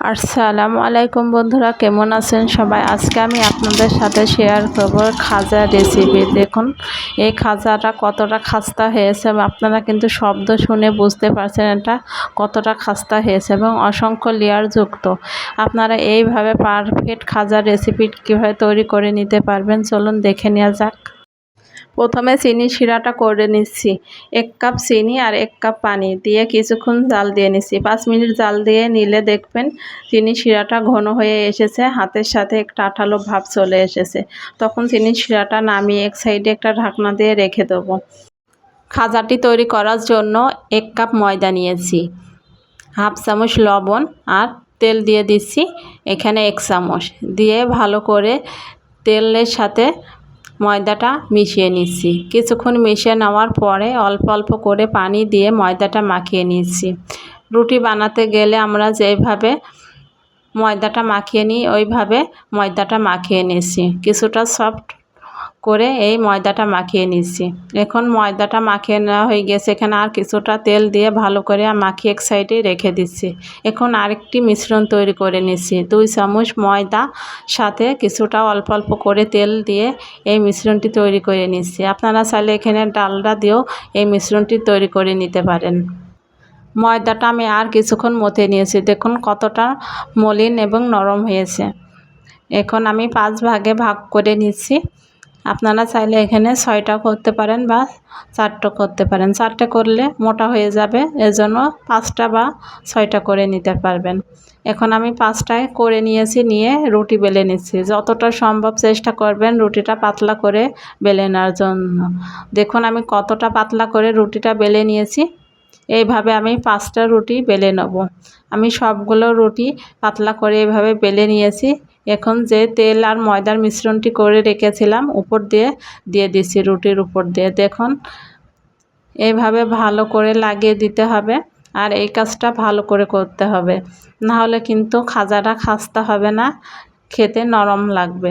আসসালামু আলাইকুম বন্ধুরা, কেমন আছেন সবাই? আজকে আমি আপনাদের সাথে শেয়ার করব খাজা রেসিপি দেখুন, এই খাজাটা কতটা খাস্তা হয়েছে আপনারা কিন্তু শব্দ শুনে বুঝতে পারছেন এটা কতটা খাস্তা হয়েছে এবং অসংখ্য লেয়ার যুক্ত। আপনারা এইভাবে পারফেক্ট খাজা রেসিপি কীভাবে তৈরি করে নিতে পারবেন, চলুন দেখে নেওয়া যাক। প্রথমে চিনি শিরাটা করে নিচ্ছি। এক কাপ চিনি আর এক কাপ পানি দিয়ে কিছুক্ষণ জাল দিয়ে নিচ্ছি। পাঁচ মিনিট জাল দিয়ে নিলে দেখবেন চিনি শিরাটা ঘন হয়ে এসেছে, হাতের সাথে একটা আঠালো ভাব চলে এসেছে। তখন চিনি শিরাটা নামিয়ে এক সাইডে একটা ঢাকনা দিয়ে রেখে দেবো। খাজাটি তৈরি করার জন্য এক কাপ ময়দা নিয়েছি, হাফ চামচ লবণ আর তেল দিয়ে দিচ্ছি, এখানে এক চামচ। দিয়ে ভালো করে তেলের সাথে ময়দাটা মিশিয়ে নিচ্ছি। কিছুক্ষণ মিশিয়ে নেওয়ার পরে অল্প অল্প করে পানি দিয়ে ময়দাটা মাখিয়ে নিচ্ছি। রুটি বানাতে গেলে আমরা যেভাবে ময়দাটা মাখিয়ে নিই, ওইভাবে ময়দাটা মাখিয়ে নিচ্ছি। কিছুটা সফট করে এই ময়দাটা মাখিয়ে নিচ্ছি। এখন ময়দাটা মাখিয়ে নেওয়া হয়ে গেছে, এখানে আর কিছুটা তেল দিয়ে ভালো করে মাখিয়ে এক সাইডে রেখে দিচ্ছি। এখন আরেকটি মিশ্রণ তৈরি করে নিচ্ছি। দুই চামচ ময়দা, সাথে কিছুটা অল্প অল্প করে তেল দিয়ে এই মিশ্রণটি তৈরি করে নিচ্ছি। আপনারা চাইলে এখানে ডালডা দিয়েও এই মিশ্রণটি তৈরি করে নিতে পারেন। ময়দাটা আমি আর কিছুক্ষণ মতে নিয়েছি। দেখুন কতটা মলিন এবং নরম হয়েছে। এখন আমি পাঁচ ভাগে ভাগ করে নিচ্ছি। আপনারা চাইলে এখানে ছয়টা করতে পারেন বা চারটা করতে পারেন। চারটে করলে মোটা হয়ে যাবে, এজন্য পাঁচটা বা ছয়টা করে নিতে পারবেন। এখন আমি পাঁচটায় করে নিয়েছি, নিয়ে রুটি বেলে নিচ্ছি। যতটা সম্ভব চেষ্টা করবেন রুটিটা পাতলা করে বেলে নেওয়ার জন্য। দেখুন, আমি কতটা পাতলা করে রুটিটা বেলে নিয়েছি। এইভাবে আমি পাঁচটা রুটি বেলে নেব। আমি সবগুলো রুটি পাতলা করে এভাবে বেলে নিয়েছি। এখন যে তেল আর ময়দার মিশ্রণটি করে রেখেছিলাম, উপর দিয়ে দিয়ে দিচ্ছি রুটির উপর দিয়ে। দেখুন এইভাবে ভালো করে লাগিয়ে দিতে হবে আর এই কাজটা ভালো করে করতে হবে। না হলে কিন্তু খাজাটা খাস্তা হবে না, খেতে নরম লাগবে।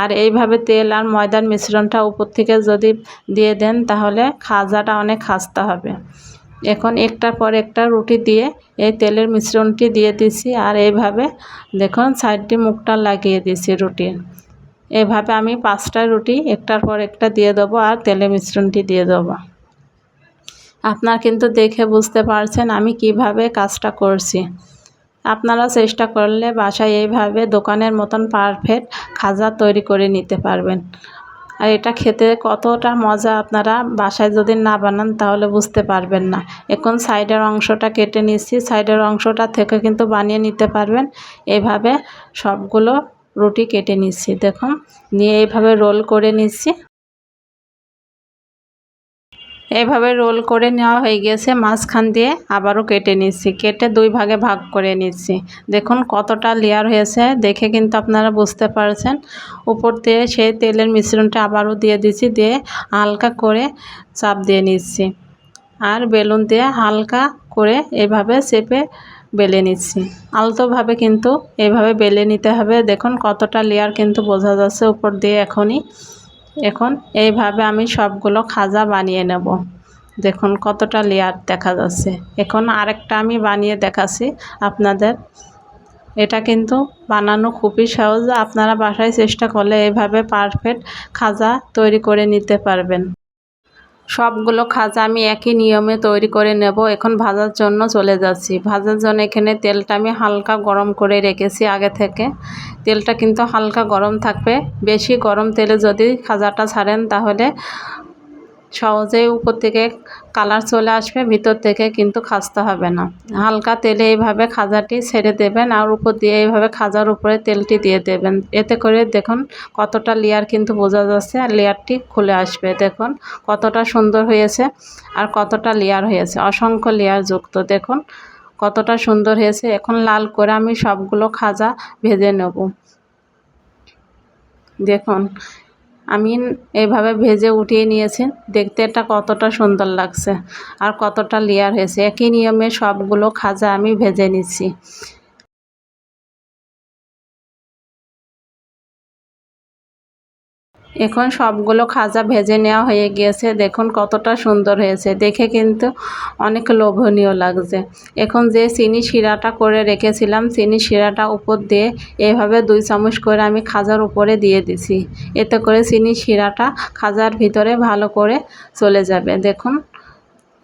আর এইভাবে তেল আর ময়দার মিশ্রণটা উপর থেকে যদি দিয়ে দেন, তাহলে খাজাটা অনেক খাস্তা হবে। এখন একটার পর একটা রুটি দিয়ে এই তেলের মিশ্রণটি দিয়ে দিছি আর এইভাবে দেখুন সাইডটি মুখটা লাগিয়ে দিছি রুটির এভাবে আমি পাঁচটা রুটি একটার পর একটা দিয়ে দেবো আর তেলের মিশ্রণটি দিয়ে দেবো। আপনার কিন্তু দেখে বুঝতে পারছেন আমি কীভাবে কাজটা করছি। আপনারা চেষ্টা করলে বাসায় এইভাবে দোকানের মতন পারফেক্ট খাজা তৈরি করে নিতে পারবেন। আর এটা খেতে কতটা মজা আপনারা বাসায় যদি না বানান তাহলে বুঝতে পারবেন না। এখন সাইডের অংশটা কেটে নিচ্ছি সাইডের অংশটা থেকে কিন্তু বানিয়ে নিতে পারবেন। এভাবে সবগুলো রুটি কেটে নিচ্ছি দেখুন, নিয়ে এইভাবে রোল করে নিচ্ছি এভাবে রোল করে নেওয়া হয়ে গেছে, মাঝখান দিয়ে আবারও কেটে নিচ্ছি। কেটে দুই ভাগে ভাগ করে নিচ্ছি। দেখুন কতটা লেয়ার হয়েছে, দেখে কিন্তু আপনারা বুঝতে পারছেন। উপর দিয়ে সেই তেলের মিশ্রণটা আবারও দিয়ে দিচ্ছি, দিয়ে হালকা করে চাপ দিয়ে নিচ্ছি। আর বেলুন দিয়ে হালকা করে এভাবে চেপে বেলে নিচ্ছি। আলতোভাবে কিন্তু এভাবে বেলে নিতে হবে। দেখুন কতটা লেয়ার কিন্তু বোঝা যাচ্ছে উপর দিয়ে এখনই। এখন এইভাবে আমি সবগুলো খাজা বানিয়ে নেব। দেখুন কতটা লেয়ার দেখা যাচ্ছে। এখন আরেকটা আমি বানিয়ে দেখাচ্ছি আপনাদের। এটা কিন্তু বানানো খুবই সহজ। আপনারা বাসায় চেষ্টা করলে এভাবে পারফেক্ট খাজা তৈরি করে নিতে পারবেন। সবগুলো খাজা আমি একই নিয়মে তৈরি করে নেব, এখন ভাজার জন্য চলে যাচ্ছি। ভাজার জন্য এখানে তেলটা আমি হালকা গরম করে রেখেছি আগে থেকে। তেলটা কিন্তু হালকা গরম থাকবে। বেশি গরম তেলে যদি খাজাটা ছাড়েন তাহলে সহজেই উপর থেকে কালার চলে আসবে, ভিতর থেকে কিন্তু খাজতে হবে না। হালকা তেলে এইভাবে খাজাটি ছেড়ে দেবেন আর উপর দিয়ে এইভাবে খাজার উপরে তেলটি দিয়ে দেবেন। এতে করে দেখুন কতটা লেয়ার কিন্তু বোঝা যাচ্ছে আর লেয়ারটি খুলে আসবে। দেখুন কতটা সুন্দর হয়েছে আর কতটা লেয়ার হয়েছে। অসংখ্য লেয়ার যুক্ত। দেখুন কতটা সুন্দর হয়েছে। এখন লাল করে আমি সবগুলো খাজা ভেজে নেব। দেখুন আমি এভাবে ভেজে উঠিয়ে নিয়েছি। দেখতে এটা কতটা সুন্দর লাগছে আর কতটা লেয়ার হয়েছে। একই নিয়মে সবগুলো খাজা আমি ভেজে নিচ্ছি। এখন সবগুলো খাজা ভেজে নেওয়া হয়ে গিয়েছে। দেখুন কতটা সুন্দর হয়েছে। দেখে কিন্তু অনেক লোভনীয় লাগছে। এখন যে চিনি শিরাটা করে রেখেছিলাম, চিনি শিরাটা উপর দিয়ে এভাবে দুই চামচ করে আমি খাজার উপরে দিয়ে দিছি। এতে করে চিনি শিরাটা খাজার ভিতরে ভালো করে চলে যাবে। দেখুন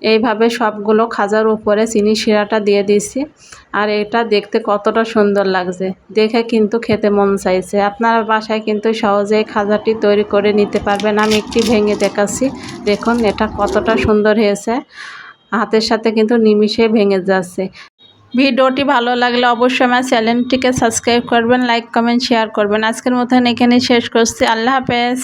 এইভাবে সবগুলো খাজার উপরে চিনি শিরাটা দিয়ে দিছি আর এটা দেখতে কতটা সুন্দর লাগছে। দেখে কিন্তু খেতে মন চাইছে। আপনার বাসায় কিন্তু সহজেই খাজাটি তৈরি করে নিতে পারবেন। আমি একটি ভেঙে দেখাচ্ছি। দেখুন, এটা কতটা সুন্দর হয়েছে। হাতের সাথে কিন্তু নিমিশে ভেঙে যাচ্ছে। ভিডিওটি ভালো লাগলে অবশ্যই আমার চ্যানেলটিকে সাবস্ক্রাইব করবেন, লাইক, কমেন্ট, শেয়ার করবেন। আজকের মতন এখানে শেষ করছি। আল্লাহ হাফেজ।